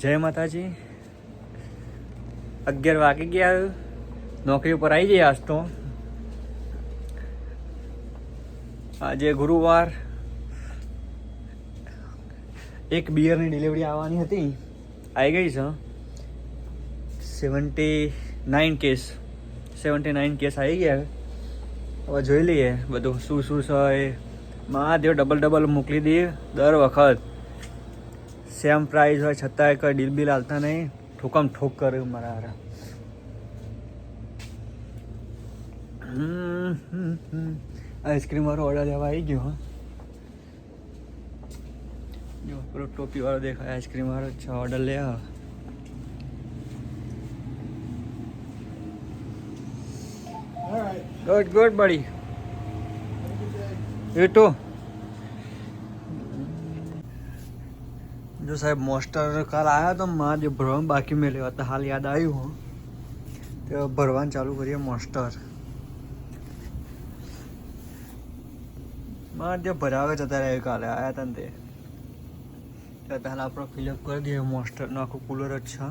જય માતાજી. અગિયાર વાગી ગયા નોકરી ઉપર આવી જઈએ આજ તો. આજે ગુરુવાર. એક બિયરની ડિલિવરી આવવાની હતી. આવી ગઈ છે. Seventy nine case seventy nine case આવી ગયા હવે. જોઈ લઈએ બધું શું શું છે મહાદેવ ડબલ ડબલ મોકલી દઈએ દર વખત. સેમ પ્રાઇઝ હોય છતાંય કોઈ ડીલ બિલ હાલતા નહીં. ઠોકમ ઠોક કરે મારા હારા. હમ, હમ, હમ. આઈસ્ક્રીમ વાળો ઓર્ડર લેવા આવી ગયો હા. જો પેલો ટોપી વાળો દેખાય આઈસ્ક્રીમ વાળો છે ઓર્ડર લે આ. Good good buddy you too જો સાહેબ, મોસ્ટર કાલ આવ્યા તો મારા જે ભરવાનું બાકી મેં લેવા, તો હાલ યાદ આવ્યું તો ભરવાનું ચાલુ કરીએ મોસ્ટર. મારા જે ભરાવે જતા રહે કાલે આવ્યા હતા ને તે. તો પહેલાં આપણે ફિલઅપ કરી દઈએ મોસ્ટરનું આખું કુલર જ છે.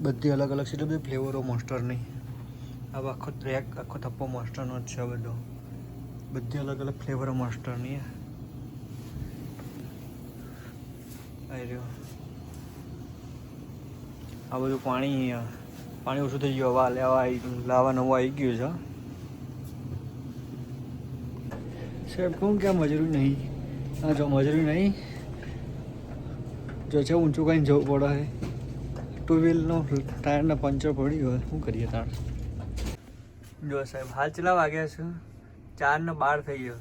બધી અલગ અલગ છે બધી ફ્લેવરો મોસ્ટરની. આ આખો ટ્રેક આખો થપ્પો મોસ્ટરનો જ છે બધો. બધી અલગ અલગ ફ્લેવરો મોસ્ટરની આવી રહ્યો આ બધું પાણી પાણી ઓછું થઈ ગયું, હવા લેવા લાવા નવું આવી ગયું છે. સાહેબ કહું કે મજૂરી નહીં? હા જો મજૂરી નહીં, જો છે ઊંચું કાંઈ જવું પડે ટુ વ્હીલનો ટાયરના પંચર પડી હોય, શું કરીએ તાર જો સાહેબ, હાલ ચલાવ વાગ્યા છે? ચાર ને બાર થઈ ગયો.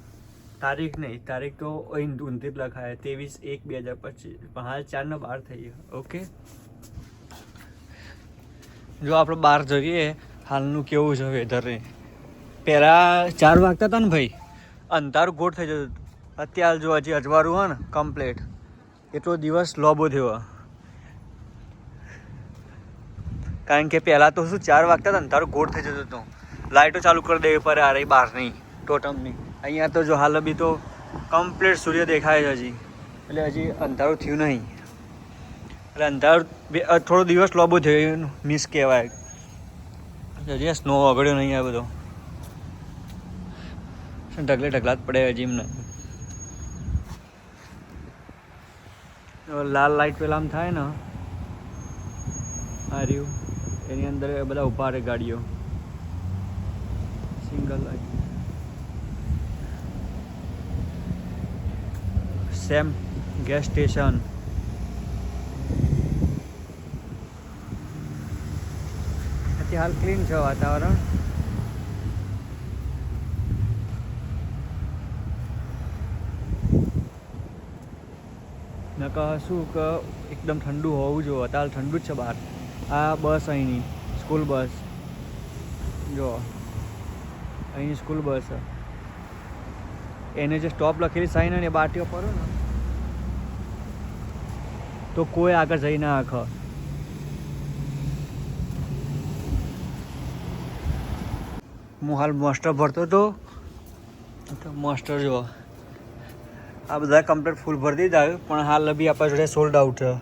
તારીખ નહીં, તારીખ તો અહીં ઊંધી લખાય, ત્રેવીસ એક બે હજાર પચીસ. પણ હાલ ચાર ને બાર થઈ ગયો, ઓકે? જો આપણે બહાર જઈએ, હાલનું કેવું છે વેધર પહેલાં ચાર વાગતા હતા ને ભાઈ? અંધારું ગોળ થઈ જતું. અત્યારે જો હજી અજવાળું હોય ને કમ્પ્લેટ એટલો દિવસ લોબો થયો. કારણ કે પહેલાં તો શું, ચાર વાગતા હતા અંધારું ગોઠ થઈ જતું હતું. લાઇટો ચાલુ કરી દેવી પડે આ રહી બહારની ટોટમની અહીંયા તો જો હાલ બી તો કમ્પ્લીટ સૂર્ય દેખાય છે હજી. એટલે હજી અંધારું થયું નહીં. એટલે અંધારું બે- થોડો દિવસ લોબો થયો મિસ કહેવાય. હજી સ્નો વગડ્યો નહીં આ બધો. ઢગલે ઢગલા જ પડે હજી એમને. લાલ લાઇટ પેલા આમ થાય ને, આ રહ્યું. એની અંદર બધા ઊભા રહે ગાડીઓ. Single light same gas station. અત્યારે હાલ ક્લીન છે વાતાવરણ. નકા શું કે એકદમ ઠંડુ હોવું જોઈએ. અત્યારે ઠંડુ જ છે બહાર. આ બસ અહીંની સ્કૂલ બસ જો, અહીં સ્કૂલ બસ એને જે સ્ટોપ લખેલી સાઈન અને બાટીઓ પર ને તો કોઈ આગળ જઈ ના આખ. હું હાલ માસ્ટર ભરતો હતો. તો માસ્ટર જો, આ બધા કમ્પ્લેટ ફૂલ ભરી દીધા પણ હાલ બી આપણા જોડે સોલ્ડ આઉટ છે.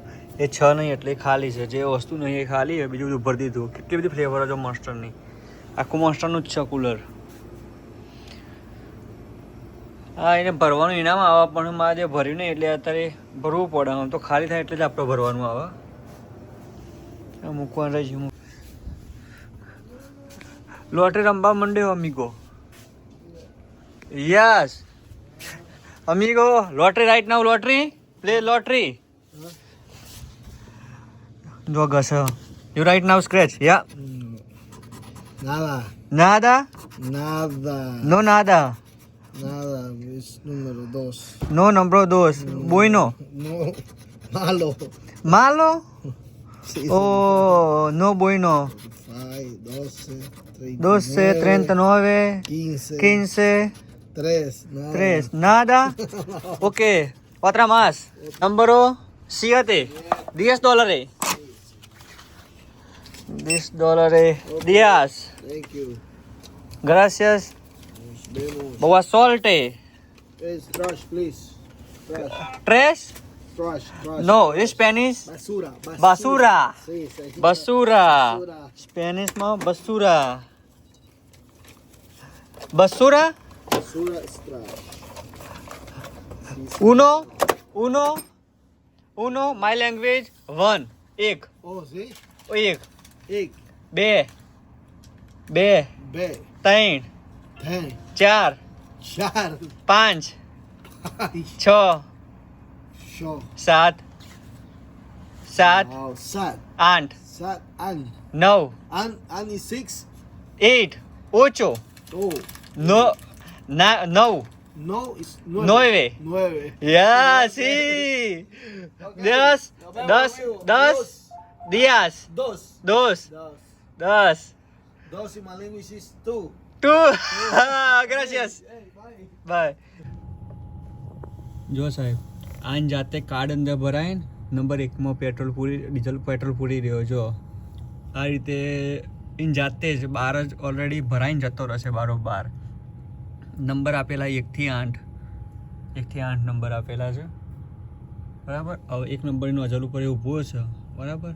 એ છ નહીં એટલે ખાલી છે. જે વસ્તુ નહીં એ ખાલી બીજું બધું ભરી દીધું. કેટલી બધી ફ્લેવર છે માસ્ટરની આખું માસ્ટરનું જ છે કુલર હા એને ભરવાનું ઇનામ આવે પણ મારે જે ભર્યું નહીં એટલે અત્યારે ભરવું પડે. આમ તો ખાલી થાય એટલે જ આપણે ભરવાનું આવે. મૂકવાનું રહી છે લોટરી રમવા માંડ્યો અમીગો. Yes. અમીગો lottery right now lottery. Play lottery. જો ઘસ. યુ રાઈટ નાવ સ્ક્રેચ યા નાદા? નાદા નો નાદા. Nada, es número dos. No nombró dos. No, bueno. No, malo. ¿Malo? Sí, oh, no bueno. 12, 39, 15, 15 3, nada. 3, nada. ok, otra más. Número 7, 10 dólares. 10 dólares. 10. Gracias. Bawa salt eh. It's trash, please. Trash. Trash? Trash, trash. No, in Spanish? Basura. Basura. Basura. basura. Spanish mom, basura. Basura? Basura is trash. Uno, uno, uno, my language, one. Ek. Oh, see? Ek. Ek. Be. Be. Be. Tain. ત્રણ ten, ચાર char, પાંચ ay, છ sho. સાત સાત Wow, sat, આઠ sat, an. નવ An, an is six. Eight ઓછો Oh, નો ના નવ no is nueve. Nueve. Nueve. Yeah C દસ દસ દસ દિયાસ Dos. દોસ Dos. દસ Dos in my language is two. Two ગ્રાસિયસ bye જો સાહેબ, આન જાતે કાર્ડ અંદર ભરાય નંબર એકમાં પેટ્રોલ પૂરી, ડીઝલ પેટ્રોલ પૂરી રહ્યો. જો, આ રીતે ઇન જાતે જ બાર જ ઓલરેડી ભરાઈને જતો રહેશે બારોબાર. નંબર આપેલા એકથી આઠ. એકથી આઠ નંબર આપેલા છે. બરાબર? હવે એક નંબરની નોઝલ ઉપર એ ઊભો છે બરાબર?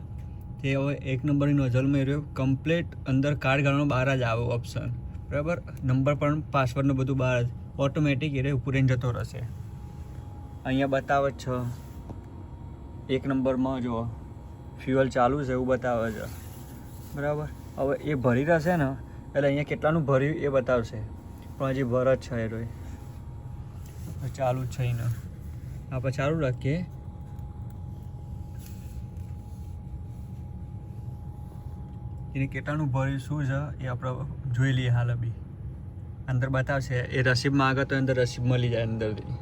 તે હવે એક નંબરની નોઝલમાં એ કમ્પ્લેટ અંદર કાર્ડ ગાળવાનો બહાર જ આવે ઓપ્શન બરાબર? નંબર પણ પાસવર્ડનું બધું બહાર ઓટોમેટિક એ ઉપર જતો રહેશે. અહીંયા બતાવે છે. એક નંબરમાં જો ફ્યુઅલ ચાલુ છે, એવું બતાવે છે. બરાબર? હવે એ ભરી રહેશે ને, એટલે અહીંયા કેટલાનું ભર્યું એ બતાવશે. પણ હજી ભર જ છે એ ચાલુ જ છે એને. આપણે ચાલુ રાખીએ. એને કેટલાનું ભરી શું છે એ આપણે જોઈ લઈએ હાલ બી અંદર બતાવશે. એ રસીદ આગળ તો અંદર રસીદ મળી જાય અંદરથી.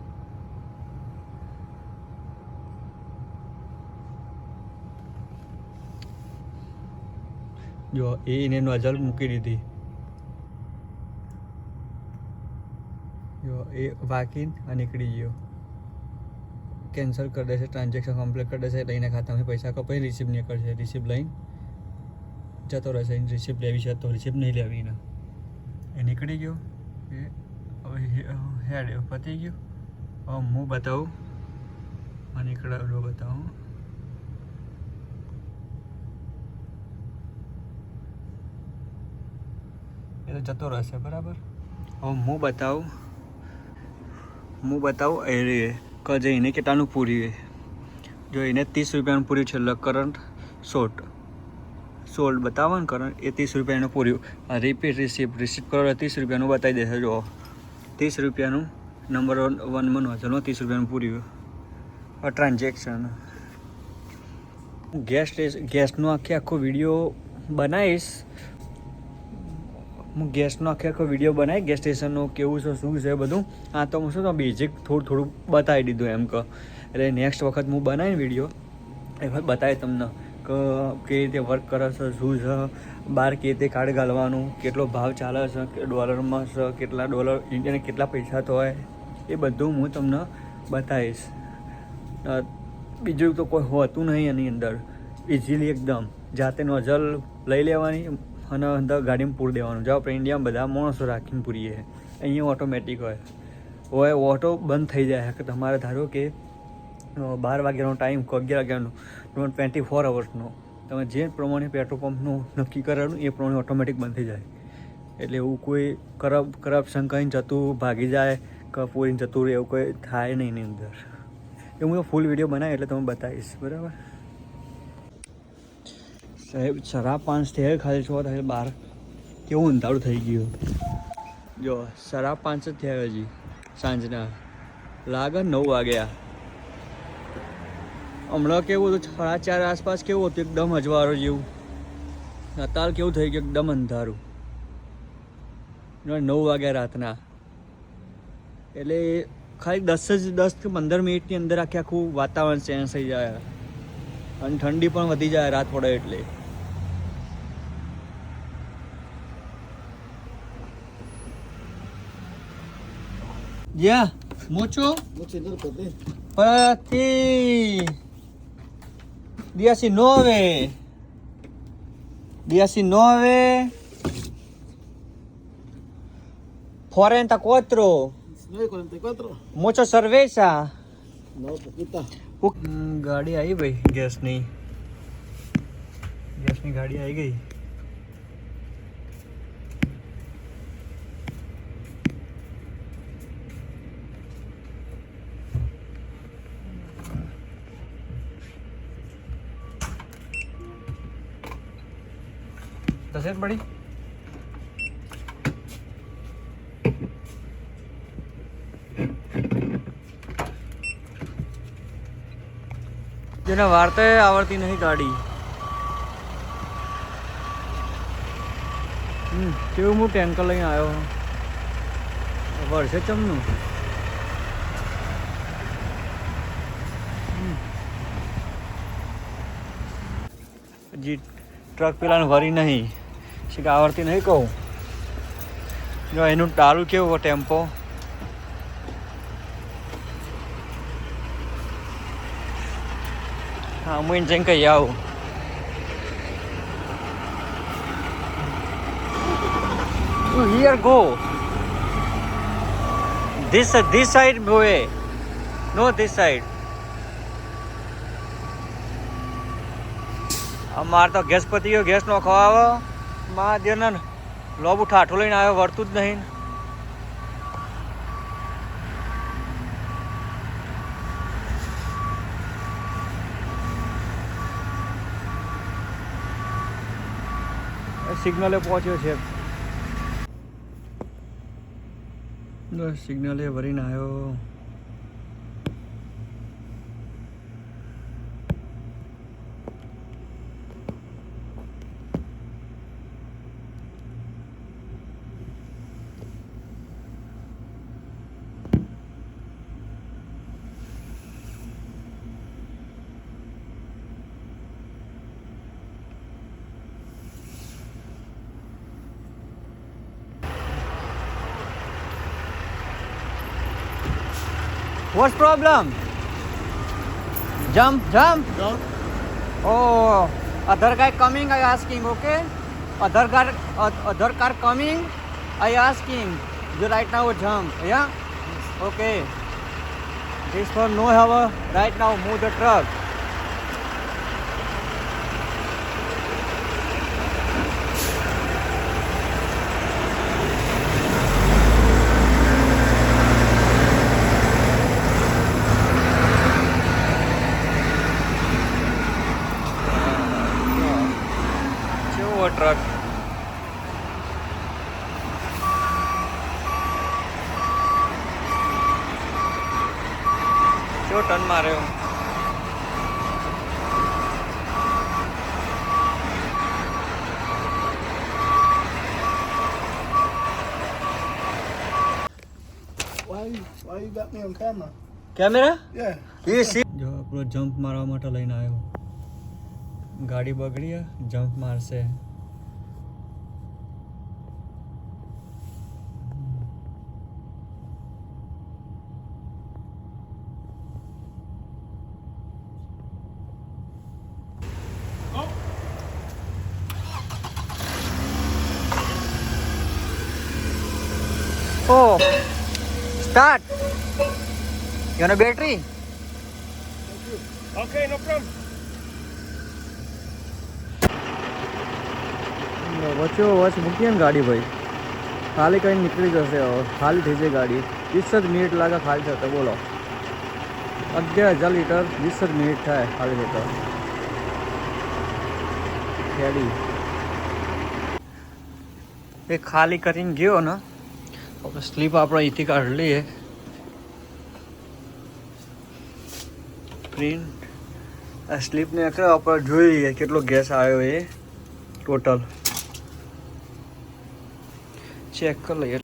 જો, એ એને નોઝલ મૂકી દીધી. જો, એ વાંકી આ નીકળી ગયો. કેન્સલ કરી દેશે ટ્રાન્ઝેક્શન કમ્પ્લીટ કરી દેશે લઈને એના ખાતામાં પૈસા કપાઈ રિસીપ નહીં કરશે રિસીપ લઈને જતો રહેશે એની રિસિપ્ટ લેવી છે, તો રિસિપ્ટ નહીં લેવી એને. એ નીકળી ગયો? એ હવે હેડ પતી ગયું? હવે હું બતાવું. આ નીકળેલો બતાવું. એ તો જતો રહેશે, બરાબર? હવે હું બતાવું. હું બતાવું, એ રે એને કેટલાનું પૂરી જો એને ત્રીસ રૂપિયાનું પૂર્યું છે કરંટ, શોર્ટ. સોલ્ડ બતાવો ને કરંટ એ ત્રીસ રૂપિયાનું પૂર્યું. આ રિપીટ રિસીપ્ટ રિસીપ્ટ કરો ત્રીસ રૂપિયાનું બતાવી દેશે. જો ત્રીસ રૂપિયાનું નંબર વન વનમાં નોંધેલું ત્રીસ રૂપિયાનું પૂર્યું. આ ટ્રાન્ઝેક્શન ગેસ ગેસનો આખે આખો વીડિયો બનાવીશ. હું ગેસનો આખે આખો વીડિયો બનાવી ગેસ સ્ટેશનનો કેવું છે, શું છે બધું. આ તો હું શું તો બેઝિક થોડું થોડું બતાવી દીધું એમ કે એટલે નેક્સ્ટ વખત હું બનાવીને વીડિયો એ બતાવી તમને. કે કેવી રીતે વર્ક કરે છે, શું છે બહાર કેવી રીતે કાર્ડ ગાળવાનું કેટલો ભાવ ચાલે છે ડોલરમાં છે, કેટલા ડોલર ઇન્ડિયાને કેટલા પૈસા થવાય, એ બધું હું તમને બતાવીશ. બીજું તો કોઈ હોતું નહીં એની અંદર. ઇઝીલી એકદમ. જાતે નોઝલ લઈ લેવાની અને અંદર ગાડીમાં પૂરી દેવાનું. જો આપણે ઇન્ડિયામાં બધા માણસો રાખીને પૂરીએ. અહીંયા ઓટોમેટિક હોય. હોય ઓટો બંધ થઈ જાય. કે તમારે ધારો કે બાર વાગ્યાનો ટાઈમ અગિયાર વાગ્યાનો. ટ્વેન્ટી ફોર અવર્સનો તમે જે પ્રમાણે પેટ્રોલ પંપનું નક્કી કરેલું, એ પ્રમાણે ઓટોમેટિક બંધ થઈ જાય. એટલે એવું કોઈ કરપ કરપ્શન કરીને જતું, ભાગી જાય કે પૂરીને જતું રહે, એવું કોઈ થાય નહીં એની અંદર. એ હું ફૂલ વીડિયો બનાવી, એટલે તમે બતાવીશ. બરાબર? સાહેબ, શરાબ પાંચ થયા ખાલી છો થાય બહાર કેવું અંધારું થઈ ગયું? જો, શરાબ પાંચ જ થયા હજી, સાંજના. લાગે નવ વાગ્યા. હમણાં કેવું હતું? સાડા ચાર આસપાસ કેવું હતું? એકદમ અજવાળો જેવું. અત્યારે કેવું થઈ ગયું? એકદમ અંધારું. નવ વાગ્યા રાતના. એટલે ખાલી દસ જ દસ કે પંદર મિનિટની અંદર આખે આખું વાતાવરણ ચેન્જ થઈ જાય. અને ઠંડી પણ વધી જાય રાત પડે એટલે. Ya, mucho. Mucho perdí. Para ti. 19. 19. 44. 9.44. Mucho cerveza. No, poquita. હમ, ગાડી આવી ભાઈ ગેસની ગેસની ગાડી આવી ગઈ તસેર પડી જેને વાર્તે આવડતી નહીં ગાડી. હમ, કેવું હું ટેન્કર લઈને આવ્યો વર્ષે ચમનું. હજી ટ્રક પેલાને ભરી નહીં. કે આવડતી નહીં કહું જો એનું ટાળું કેવું ટેમ્પો હા, હું એને જઈને કહી આવું You here go. This this side way. No, this side. અમાર તો ગેસ પતી ગયો ગેસ નો ખવાવો મહાદેવને લોબુ ઠાઠો લઈને આવ્યો વળતું જ નહીં. સિગ્નલે પહોંચ્યો છે. સિગ્નલે ભરીને આવ્યો. What's problem? Jump, jump. Jump. Oh, other guy coming, I asking, okay? Other car, other car coming, I asking. You right now jump, yeah? Okay. This one no a, right now move the truck. Why, you got me on camera? Camera Yeah. You see? જો આપણો jump મારવા માટે લઈને આવ્યો ગાડી બગડી jump મારશે Oh, start. You want a battery? Okay, no problem. વચ્ચે વચ મૂકીએ ને ગાડી ભાઈ ખાલી કઈ નીકળી જશે હવે ખાલી થઈ જાય ગાડી વીસ જ મિનિટ લાગે ખાલી થતા બોલો અગિયાર હજાર લીટર વીસ જ મિનિટ થાય ખાલી થતા ગાડી એ ખાલી કરીને ગયો ને આપણે સ્લીપ આપણે અહીંથી કાઢી લઈએ પ્રિન્ટ આ સ્લીપને આખરે આપણે જોઈ લઈએ કેટલો ગેસ આવ્યો એ ટોટલ ચેક કરી લઈએ